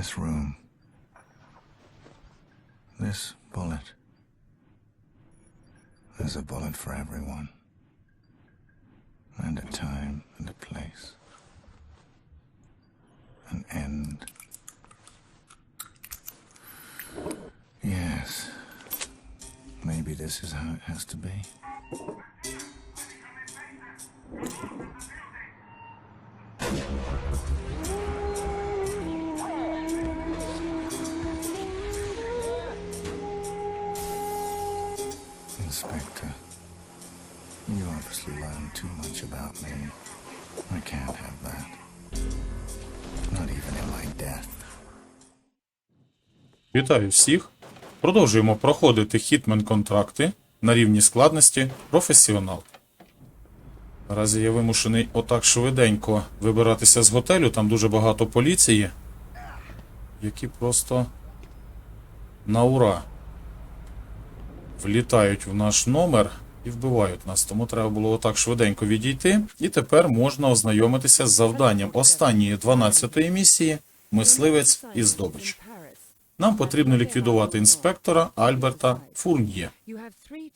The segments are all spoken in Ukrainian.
this room. This bullet. There's a bullet for everyone. And a time and a place. An end. Yes. Maybe this is how it has to be. Me. I can't have that. Not even in my death. Вітаю всіх! Продовжуємо проходити хітмен контракти на рівні складності професіонал. Наразі я вимушений отак швиденько вибиратися з готелю, там дуже багато поліції, які просто на ура влітають в наш номер і вбивають нас. Тому треба було отак швиденько відійти. І тепер можна ознайомитися з завданням останньої 12-ї місії Мисливець і здобич. Нам потрібно ліквідувати інспектора Альберта Фурньє.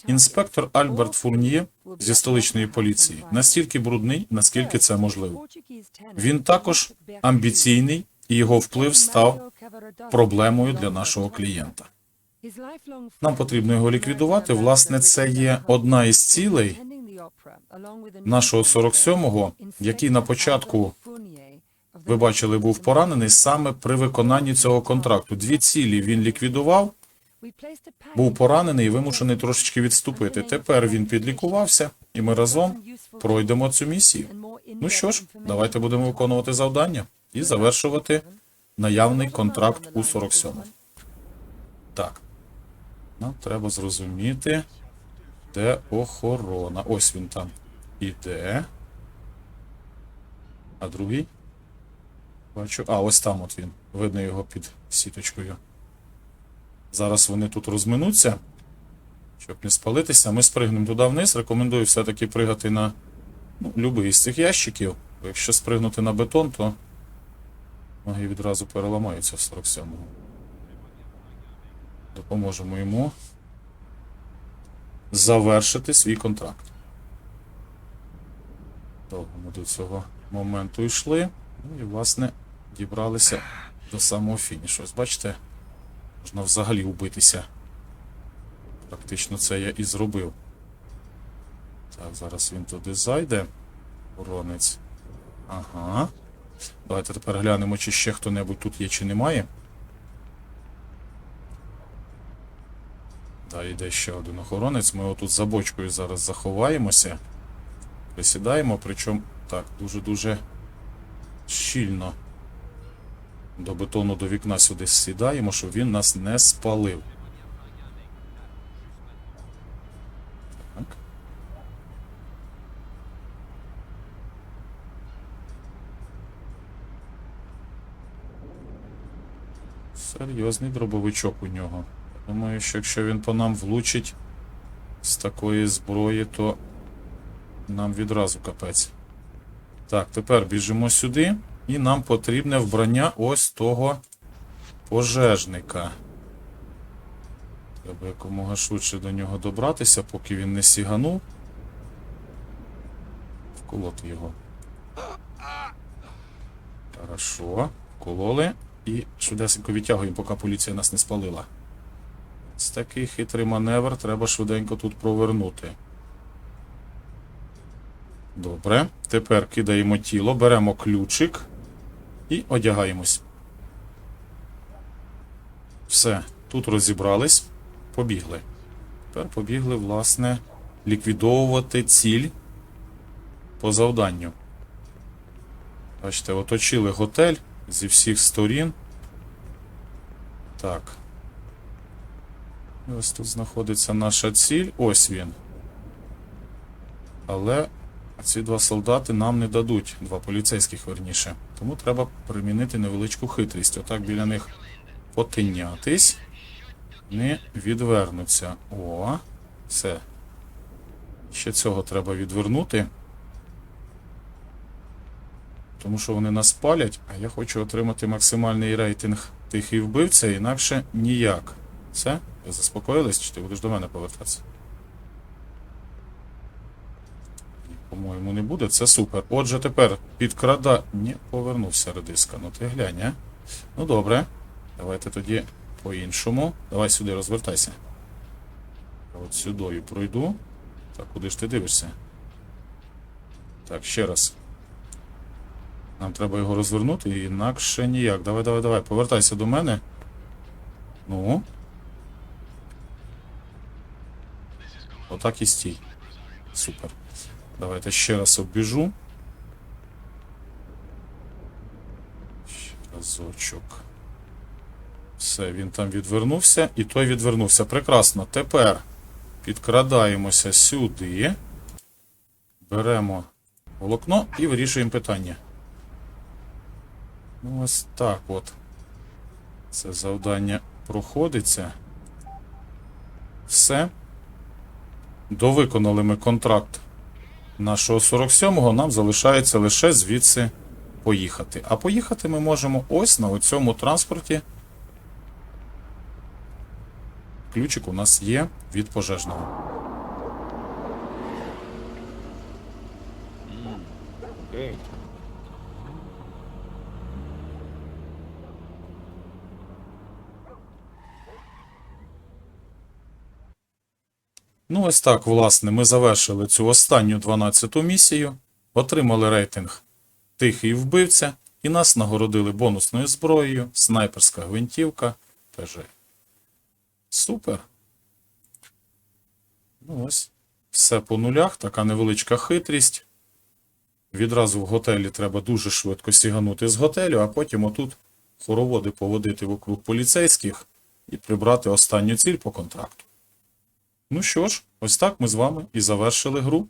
Інспектор Альберт Фурньє зі столичної поліції настільки брудний, наскільки це можливо. Він також амбіційний, і його вплив став проблемою для нашого клієнта. Нам потрібно його ліквідувати. Власне, це є одна із цілей нашого 47-го, який на початку ви бачили, був поранений саме при виконанні цього контракту. Дві цілі він ліквідував, був поранений і вимушений трошечки відступити. Тепер він підлікувався, і ми разом пройдемо цю місію. Ну що ж, давайте будемо виконувати завдання і завершувати наявний контракт у 47 Так. Нам треба зрозуміти, де охорона. Ось він там іде. А другий? Бачу. А, ось там от він. Видно його під сіточкою. Зараз вони тут розминуться. Щоб не спалитися, ми спригнемо туди вниз. Рекомендую все-таки пригати на ну, будь-який з цих ящиків. Бо якщо спригнути на бетон, то ноги відразу переламаються в 47-му. Допоможемо йому завершити свій контракт. Довго ми до цього моменту йшли. Ну і, власне, дібралися до самого фінішу. Ось бачите, можна взагалі убитися. Практично це я і зробив. Так, зараз він туди зайде. Воронець. Ага. Давайте тепер глянемо, чи ще хто-небудь тут є, чи немає. Та йде ще один охоронець. Ми отут за бочкою зараз заховаємося. Присідаємо, причому так, дуже-дуже щільно до бетону до вікна сюди сідаємо, щоб він нас не спалив. Так. Серйозний дробовичок у нього. Думаю, що якщо він по нам влучить з такої зброї, то нам відразу капець. Так, тепер біжимо сюди, і нам потрібне вбрання ось того пожежника. Треба якомога швидше до нього добратися, поки він не сіганув. Вколоти його. Хорошо. Вкололи. І швидесенько відтягуємо, поки поліція нас не спалила. Ось такий хитрий маневр треба швиденько тут провернути. Добре. Тепер кидаємо тіло, беремо ключик і одягаємось. Все, тут розібрались, побігли. Тепер побігли, власне, ліквідовувати ціль по завданню. Бачите, оточили готель зі всіх сторін. Так. Ось тут знаходиться наша ціль. Ось він. Але ці два солдати нам не дадуть, два поліцейських верніше. Тому треба примінити невеличку хитрість. Отак біля них потинятись. Не відвернуться. О, все. Ще цього треба відвернути. Тому що вони нас палять, а я хочу отримати максимальний рейтинг тихий вбивця, інакше ніяк. Все? Ви заспокоїлись, чи ти будеш до мене повертатися? По-моєму, не буде. Це супер. Отже, тепер підкрада. Ні, повернувся редиска. Ну ти глянь, а? Ну добре. Давайте тоді по-іншому. Давай сюди розвертайся. От сюдою пройду. Так, куди ж ти дивишся? Так, ще раз. Нам треба його розвернути, інакше ніяк. Давай, давай, давай, повертайся до мене. Ну. Отак і стій. Супер. Давайте ще раз обіжу. Ще разочок. Все, він там відвернувся, і той відвернувся. Прекрасно. Тепер підкрадаємося сюди. Беремо волокно і вирішуємо питання. Ну, ось так от. Це завдання проходиться. Все. Довиконали ми контракт нашого 47-го, нам залишається лише звідси поїхати. А поїхати ми можемо ось на цьому транспорті. Ключик у нас є від пожежного. Ну, ось так, власне, ми завершили цю останню 12-ту місію, отримали рейтинг Тихий вбивця, і нас нагородили бонусною зброєю, снайперська гвинтівка, ПЖ. Супер. Ну ось. Все по нулях, така невеличка хитрість. Відразу в готелі треба дуже швидко сіганути з готелю, а потім отут хороводи поводити вокруг поліцейських і прибрати останню ціль по контракту. Ну що ж, ось так ми з вами і завершили гру.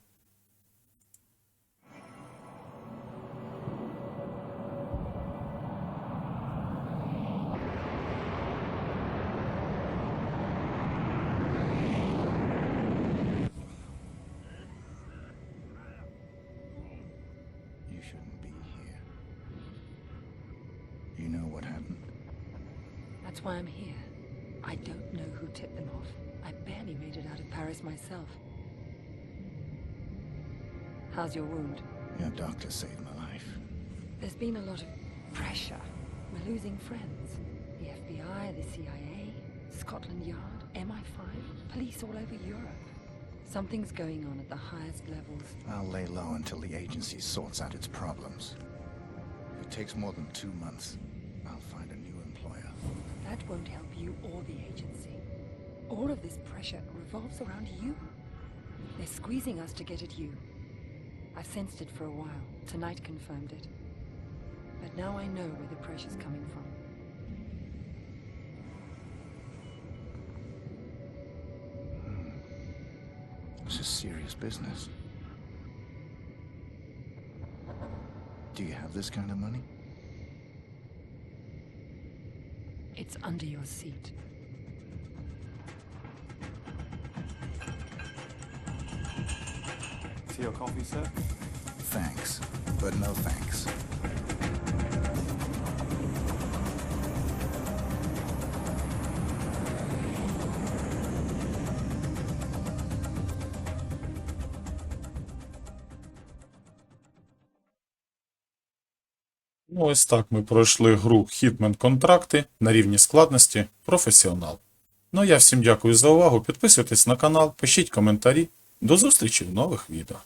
That's why I'm here. I don't know who tipped them off. I barely made it out of Paris myself. How's your wound? Your doctor saved my life. There's been a lot of pressure. We're losing friends. The FBI, the CIA, Scotland Yard, MI5, police all over Europe. Something's going on at the highest levels. I'll lay low until the agency sorts out its problems. If it takes more than two months, I'll find a new employer. That won't help you or the agency. All of this pressure revolves around you. They're squeezing us to get at you. I've sensed it for a while. Tonight confirmed it. But now I know where the pressure's coming from. Hmm. This is serious business. Do you have this kind of money? It's under your seat. See your coffee, sir? Thanks, but no thanks. Ну, ось так ми пройшли гру Hitman контракти на рівні складності професіонал. Ну я всім дякую за увагу. Підписуйтесь на канал, пишіть коментарі. До зустрічі в нових відео.